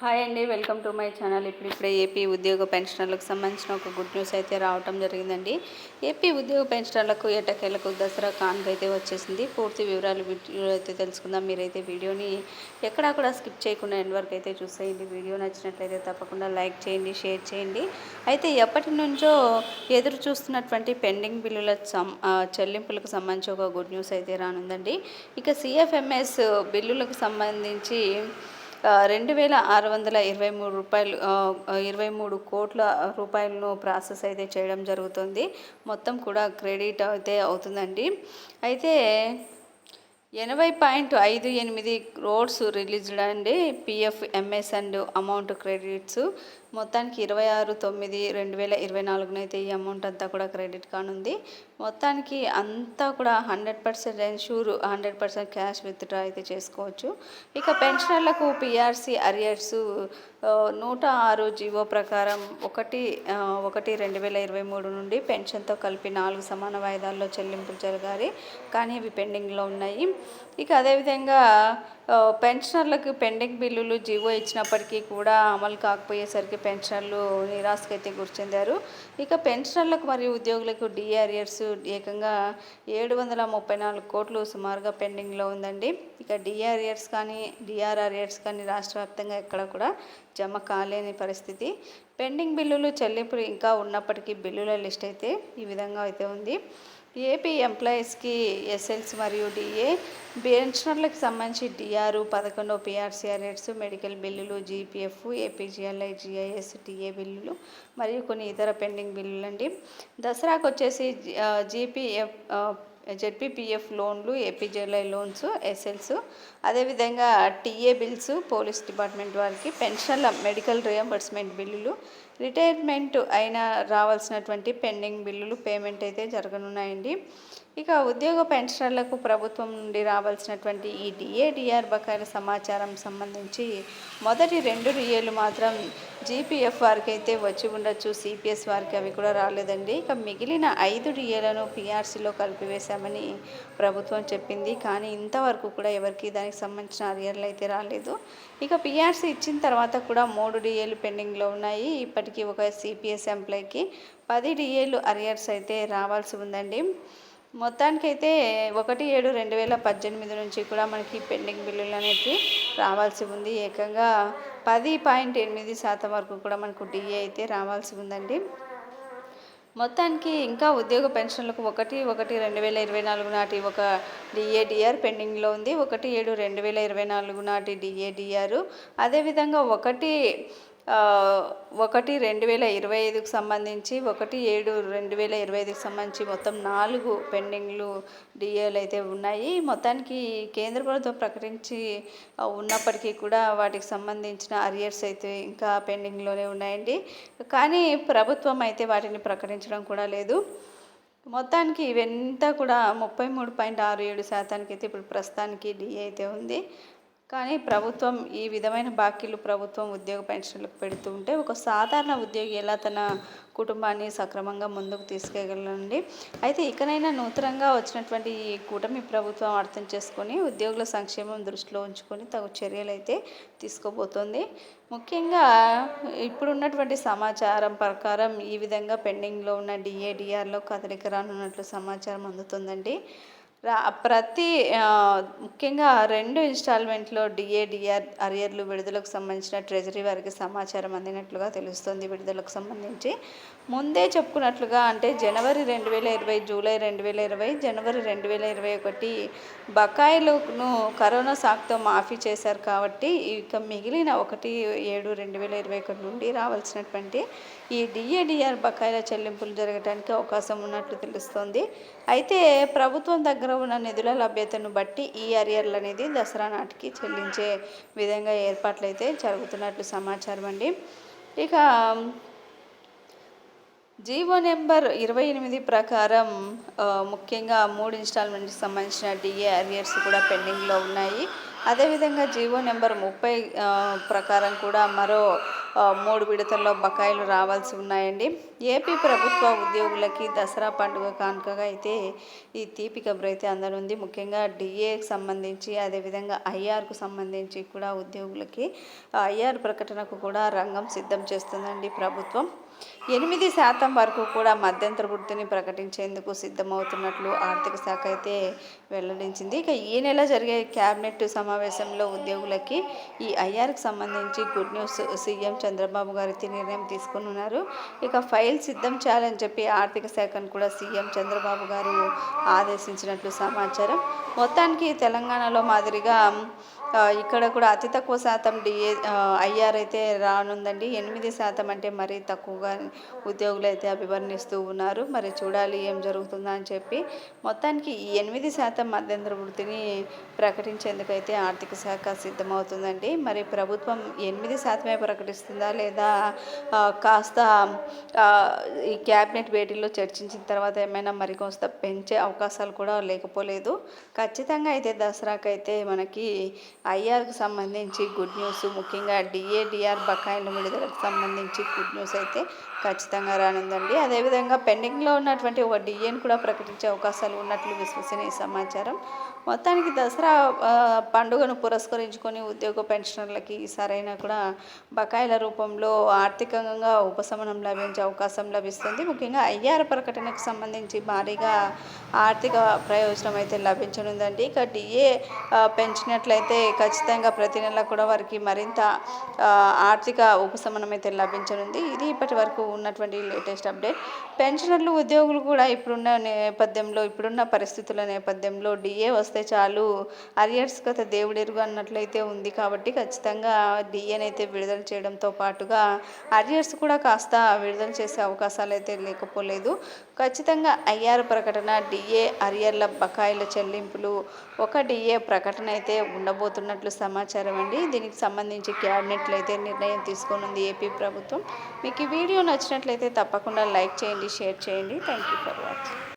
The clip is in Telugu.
హాయ్ అండి వెల్కమ్ టు మై ఛానల్. ఇప్పుడు ఇప్పుడే ఏపీ ఉద్యోగ పెన్షనర్లకు సంబంధించిన ఒక గుడ్ న్యూస్ అయితే రావటం జరిగిందండి. ఏపీ ఉద్యోగ పెన్షనర్లకు ఎటకేలకు దసరా కానుక అయితే వచ్చేసింది. పూర్తి వివరాలు వీడియో అయితే తెలుసుకుందాం. మీరైతే వీడియోని ఎక్కడా కూడా స్కిప్ చేయకుండా ఎండ్ వరకు అయితే చూసేయండి. వీడియో నచ్చినట్లయితే తప్పకుండా లైక్ చేయండి షేర్ చేయండి. అయితే ఎప్పటి నుంచో ఎదురు చూస్తున్నటువంటి పెండింగ్ బిల్లుల సం చెల్లింపులకు సంబంధించి ఒక గుడ్ న్యూస్ అయితే రానుందండి. ఇక సిఎఫ్ఎంఎస్ బిల్లులకు సంబంధించి రెండు వేల ఆరు వందల ఇరవై మూడు రూపాయలు ఇరవై మూడు కోట్ల రూపాయలను ప్రాసెస్ అయితే చేయడం జరుగుతుంది. మొత్తం కూడా క్రెడిట్ అయితే అవుతుందండి. అయితే ఎనభై పాయింట్ ఐదు ఎనిమిది క్రోడ్స్ రిలీజ్డ్ అండి PF MS and amount credits. మొత్తానికి ఇరవై ఆరు తొమ్మిది రెండు వేల ఇరవై నాలుగున అయితే ఈ అమౌంట్ అంతా కూడా క్రెడిట్ కానుంది మొత్తానికి అంతా కూడా hundred percent ensure hundred percent cash withdraw అయితే చేసుకోవచ్చు. ఇక పెన్షనర్లకు పిఆర్సీ అరియర్స్ నూట ఆరు జీవో ప్రకారం ఒకటి ఒకటి రెండు వేల ఇరవై మూడు నుండి పెన్షన్తో కలిపి నాలుగు సమాన వాయిదాల్లో చెల్లింపులు జరగాలి. కానీ ఇవి పెండింగ్లో ఉన్నాయి. ఇక అదేవిధంగా పెన్షనర్లకు పెండింగ్ బిల్లులు జీవో ఇచ్చినప్పటికీ కూడా అమలు కాకపోయేసరికి పెన్షనర్లు నిరాశకైతే అయితే గురిచెందారు. ఇక పెన్షనర్లకు మరియు ఉద్యోగులకు డిఆర్ఎర్స్ ఏకంగా ఏడు వందల ముప్పై నాలుగు కోట్లు సుమారుగా పెండింగ్లో ఉందండి. ఇక డిఆర్ఎర్స్ కానీ డిఆర్ఆర్ఎస్ కానీ రాష్ట్ర వ్యాప్తంగా ఎక్కడ కూడా జమ కాలేని పరిస్థితి. పెండింగ్ బిల్లులు చెల్లింపులు ఇంకా ఉన్నప్పటికీ బిల్లుల లిస్ట్ అయితే ఈ విధంగా అయితే ఉంది. ఏపీ ఎంప్లాయీస్కి ఎస్ఎల్స్ మరియు డిఏ పెన్షనర్లకు సంబంధించి డిఆర్ పదకొండు పిఆర్సీఆర్ రేట్స్ మెడికల్ బిల్లులు జీపీఎఫ్ ఏపీజీఎల్ఐ జిఐఎస్ టీఏ బిల్లులు మరియు కొన్ని ఇతర పెండింగ్ బిల్లులు అండి దసరాకు వచ్చేసి జీపీఎఫ్ జెడ్పీపీఎఫ్ లోన్లు ఏపీజీఎల్ఐ లోన్స్ ఎస్ఎల్స్. అదేవిధంగా టీఏ బిల్స్ పోలీస్ డిపార్ట్మెంట్ వారికి పెన్షన్ల మెడికల్ రియంబర్స్మెంట్ బిల్లులు. రిటైర్మెంట్ అయిన రావాల్సినటువంటి పెండింగ్ బిల్లులు పేమెంట్ అయితే జరగనున్నాయండి. ఇక ఉద్యోగ పెన్షనర్లకు ప్రభుత్వం నుండి రావాల్సినటువంటి ఈ డిఏడిఆర్ బకాయిల సమాచారం సంబంధించి మొదటి రెండు డిఏలు మాత్రం జీపీఎఫ్ వారికి అయితే వచ్చి ఉండొచ్చు సిపిఎస్ వారికి అవి కూడా రాలేదండి. ఇక మిగిలిన ఐదు డిఏలను పిఆర్సీలో కలిపివేశామని ప్రభుత్వం చెప్పింది. కానీ ఇంతవరకు కూడా ఎవరికి దానికి సంబంధించిన అరియర్లు అయితే రాలేదు. ఇక పిఆర్సీ ఇచ్చిన తర్వాత కూడా మూడు డిఏలు పెండింగ్లో ఉన్నాయి. ఇప్పటికీ ఒక సిపిఎస్ ఎంప్లాయ్కి పది డిఏలు అరియర్స్ అయితే రావాల్సి ఉందండి. మొత్తానికైతే ఒకటి ఏడు రెండు వేల పద్దెనిమిది నుంచి కూడా మనకి పెండింగ్ బిల్లులు అనేవి రావాల్సి ఉంది. ఏకంగా పది పాయింట్ ఎనిమిది శాతం వరకు కూడా మనకు డిఏ అయితే రావాల్సి ఉందండి. మొత్తానికి ఇంకా ఉద్యోగ పెన్షన్లకు ఒకటి ఒకటి రెండు వేల ఇరవై నాలుగు నాటి ఒక డిఏడిఆర్ పెండింగ్లో ఉంది. ఒకటి ఏడు రెండు వేల ఇరవై నాలుగు నాటి డిఏడిఆర్ అదేవిధంగా ఒకటి ఒకటి రెండు వేల ఇరవై ఐదుకు సంబంధించి ఒకటి ఏడు రెండు వేల ఇరవై ఐదుకు సంబంధించి మొత్తం నాలుగు పెండింగ్లు డిఏలు అయితే ఉన్నాయి. మొత్తానికి కేంద్ర ప్రభుత్వం ప్రకటించి ఉన్నప్పటికీ కూడా వాటికి సంబంధించిన అరియర్స్ అయితే ఇంకా పెండింగ్లోనే ఉన్నాయండి. కానీ ప్రభుత్వం అయితే వాటిని ప్రకటించడం కూడా లేదు. మొత్తానికి ఇవంతా కూడా ముప్పై మూడు పాయింట్ ఆరు ఏడు శాతానికి అయితే ఇప్పుడు ప్రస్తుతానికి డిఏ అయితే ఉంది. కానీ ప్రభుత్వం ఈ విధమైన బాకీలు ప్రభుత్వం ఉద్యోగ పెన్షన్లకు పెడుతూ ఉంటే ఒక సాధారణ ఉద్యోగి ఎలా తన కుటుంబాన్ని సక్రమంగా ముందుకు తీసుకెళ్ళండి అయితే ఇకనైనా నూతనంగా వచ్చినటువంటి ఈ కూటమి ప్రభుత్వం అర్థం చేసుకొని ఉద్యోగుల సంక్షేమం దృష్టిలో ఉంచుకొని తగు చర్యలు అయితే తీసుకోబోతోంది. ముఖ్యంగా ఇప్పుడున్నటువంటి సమాచారం ప్రకారం ఈ విధంగా పెండింగ్లో ఉన్న డిఏడిఆర్లో కదలిక రానున్నట్లు సమాచారం అందుతుందండి. ప్రతి ముఖ్యంగా రెండు ఇన్స్టాల్మెంట్లో డిఏడిఆర్ అరియర్లు విడుదలకు సంబంధించిన ట్రెజరీ వారికి సమాచారం అందినట్లుగా తెలుస్తుంది విడుదలకు సంబంధించి. ముందే చెప్పుకున్నట్లుగా అంటే జనవరి రెండు వేల ఇరవై జూలై రెండు వేల ఇరవై జనవరి రెండు వేల ఇరవై ఒకటి బకాయిలను కరోనా సాకుతో మాఫీ చేశారు కాబట్టి ఇక మిగిలిన ఒకటి ఏడు రెండు వేల ఇరవై ఒకటి నుండి రావాల్సినటువంటి ఈ డిఏడిఆర్ బకాయిల చెల్లింపులు జరగడానికి అవకాశం ఉన్నట్లు తెలుస్తోంది. అయితే ప్రభుత్వం దగ్గర ఉన్న నిధుల లభ్యతను బట్టి ఈ అరియర్లు అనేది దసరా నాటికి చెల్లించే విధంగా ఏర్పాట్లు అయితే జరుగుతున్నట్లు సమాచారం అండి. ఇక జీవో నెంబర్ ఇరవై ఎనిమిది ప్రకారం ముఖ్యంగా మూడు ఇన్స్టాల్మెంట్కి సంబంధించిన డిఏ అరియర్స్ కూడా పెండింగ్లో ఉన్నాయి. అదేవిధంగా జీవో నెంబర్ ముప్పై ప్రకారం కూడా మరో మూడు విడతల్లో బకాయిలు రావాల్సి ఉన్నాయండి. ఏపీ ప్రభుత్వ ఉద్యోగులకి దసరా పండుగ కానుకగా అయితే ఈ తీపి కబురు అయితే అందనుంది. ముఖ్యంగా డిఏకి సంబంధించి అదేవిధంగా ఐఆర్కు సంబంధించి కూడా ఉద్యోగులకి ఐఆర్ ప్రకటనకు కూడా రంగం సిద్ధం చేస్తుందండి ప్రభుత్వం. ఎనిమిది శాతం వరకు కూడా మధ్యంతర వృత్తిని ప్రకటించేందుకు సిద్ధమవుతున్నట్లు ఆర్థిక శాఖ అయితే వెల్లడించింది. ఇక ఈ నెల జరిగే క్యాబినెట్ సమావేశంలో ఉద్యోగులకి ఈ ఐఆర్కి సంబంధించి గుడ్ న్యూస్ సీఎం చంద్రబాబు గారు నిర్ణయం తీసుకుని ఉన్నారు. ఇక ఫైల్ సిద్ధం చేయాలని చెప్పి ఆర్థిక శాఖను కూడా సీఎం చంద్రబాబు గారు ఆదేశించినట్లు సమాచారం. మొత్తానికి తెలంగాణలో మాదిరిగా ఇక్కడ కూడా అతి తక్కువ శాతం డిఏ ఐఆర్ అయితే రానుందండి. ఎనిమిది శాతం అంటే మరీ తక్కువగా ఉద్యోగులు అయితే అభివర్ణిస్తూ ఉన్నారు. మరి చూడాలి ఏం జరుగుతుందా అని చెప్పి మొత్తానికి ఈ ఎనిమిది శాతం మధ్యంతర వృత్తిని ప్రకటించేందుకైతే ఆర్థిక శాఖ సిద్ధమవుతుందండి. మరి ప్రభుత్వం ఎనిమిది శాతమే ప్రకటిస్తుందా లేదా కాస్త ఈ క్యాబినెట్ భేటీలో చర్చించిన తర్వాత ఏమైనా మరికొంత పెంచే అవకాశాలు కూడా లేకపోలేదు. ఖచ్చితంగా అయితే దసరాకైతే మనకి ఐఆర్కి సంబంధించి గుడ్ న్యూస్ ముఖ్యంగా డిఏడిఆర్ బకాయిల విడుదలకు సంబంధించి గుడ్ న్యూస్ అయితే ఖచ్చితంగా రానుందండి. అదేవిధంగా పెండింగ్లో ఉన్నటువంటి ఒక డిఎన్ కూడా ప్రకటించే అవకాశాలు ఉన్నట్లు విశ్వసనీయ సమాచారం. మొత్తానికి దసరా పండుగను పురస్కరించుకొని ఉద్యోగ పెన్షనర్లకి సరైన కూడా బకాయిల రూపంలో ఆర్థికంగా ఉపశమనం లభించే అవకాశం లభిస్తుంది. ముఖ్యంగా ఐఆర్ ప్రకటనకు సంబంధించి భారీగా ఆర్థిక ప్రయోజనం అయితే లభించనుందండి. ఇక డిఏ పెంచినట్లయితే ఖచ్చితంగా ప్రతి నెల కూడా వారికి మరింత ఆర్థిక ఉపశమనం అయితే లభించనుంది. ఇది ఇప్పటి వరకు ఉన్నటువంటి లేటెస్ట్ అప్డేట్. పెన్షనర్లు ఉద్యోగులు కూడా ఇప్పుడున్న నేపథ్యంలో ఇప్పుడున్న పరిస్థితుల నేపథ్యంలో డిఏ వస్తే చాలు. అరియర్స్ కథ దేవుడెరుగు అన్నట్లయితే ఉంది కాబట్టి ఖచ్చితంగా డిఏనైతే విడుదల చేయడంతో పాటుగా అరియర్స్ కూడా కాస్త విడుదల చేసే అవకాశాలు అయితే లేకపోలేదు. ఖచ్చితంగా ఐఆర్ ప్రకటన డిఏ అరియర్ల బకాయిల చెల్లింపులు ఒక డిఏ ప్రకటన అయితే ఉండబోతున్నట్లు సమాచారం అండి. దీనికి సంబంధించి క్యాబినెట్లు అయితే నిర్ణయం తీసుకోనుంది ఏపీ ప్రభుత్వం. మీకు ఈ వీడియో నచ్చినట్లయితే తప్పకుండా లైక్ చేయండి షేర్ చేయండి. Thank you for watching